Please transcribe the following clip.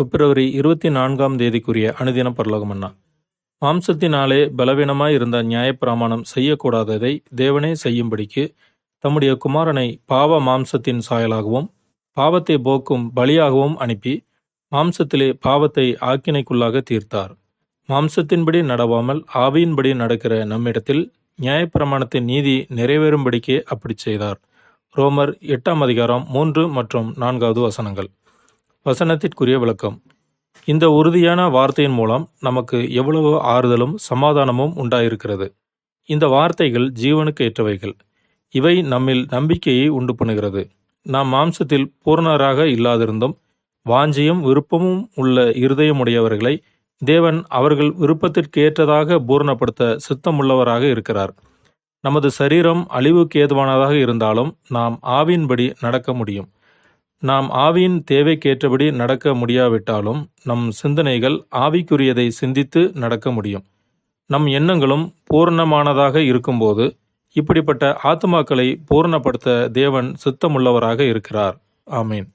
பிப்ரவரி இருபத்தி நான்காம் தேதிக்குரிய அனுதின பரலோகமன்னா மாம்சத்தினாலே பலவீனமாய் இருந்த நியாயப்பிரமாணம் செய்யக்கூடாததை தேவனே செய்யும்படிக்கு தம்முடைய குமாரனை பாவ மாம்சத்தின் சாயலாகவும் பாவத்தை போக்கும் பலியாகவும் அனுப்பி மாம்சத்திலே பாவத்தை ஆக்கினைக்குள்ளாக தீர்த்தார். மாம்சத்தின்படி நடவாமல் ஆவியின்படி நடக்கிற நம்மிடத்தில் நியாயப்பிரமாணத்தின் நீதி நிறைவேறும்படிக்கே அப்படி செய்தார். ரோமர் எட்டாம் அதிகாரம் மூன்று மற்றும் நான்காவது வசனங்கள். வசனத்திற்குரிய விளக்கம். இந்த உறுதியான வார்த்தையின் மூலம் நமக்கு எவ்வளவு ஆறுதலும் சமாதானமும் உண்டாயிருக்கிறது. இந்த வார்த்தைகள் ஜீவனுக்கு ஏற்றவைகள். இவை நம்மில் நம்பிக்கையை உண்டு பண்ணுகிறது. நாம் மாம்சத்தில் பூர்ணராக இல்லாதிருந்தும் வாஞ்சியும் விருப்பமும் உள்ள இருதயமுடையவர்களை தேவன் அவர்கள் விருப்பத்திற்கேற்றதாக பூரணப்படுத்த சித்தமுள்ளவராக இருக்கிறார். நமது சரீரம் அழிவுக்கு ஏதுவானதாக இருந்தாலும் நாம் ஆவியின்படி நடக்க முடியும். நாம் ஆவியின் தேவைக்கேற்றபடி நடக்க முடியாவிட்டாலும் நம் சிந்தனைகள் ஆவிக்குரியதை சிந்தித்து நடக்க முடியும். நம் எண்ணங்களும் பூர்ணமானதாக இருக்கும்போது இப்படிப்பட்ட ஆத்மாக்களை பூரணப்படுத்த தேவன் சித்தமுள்ளவராக இருக்கிறார். ஆமீன்.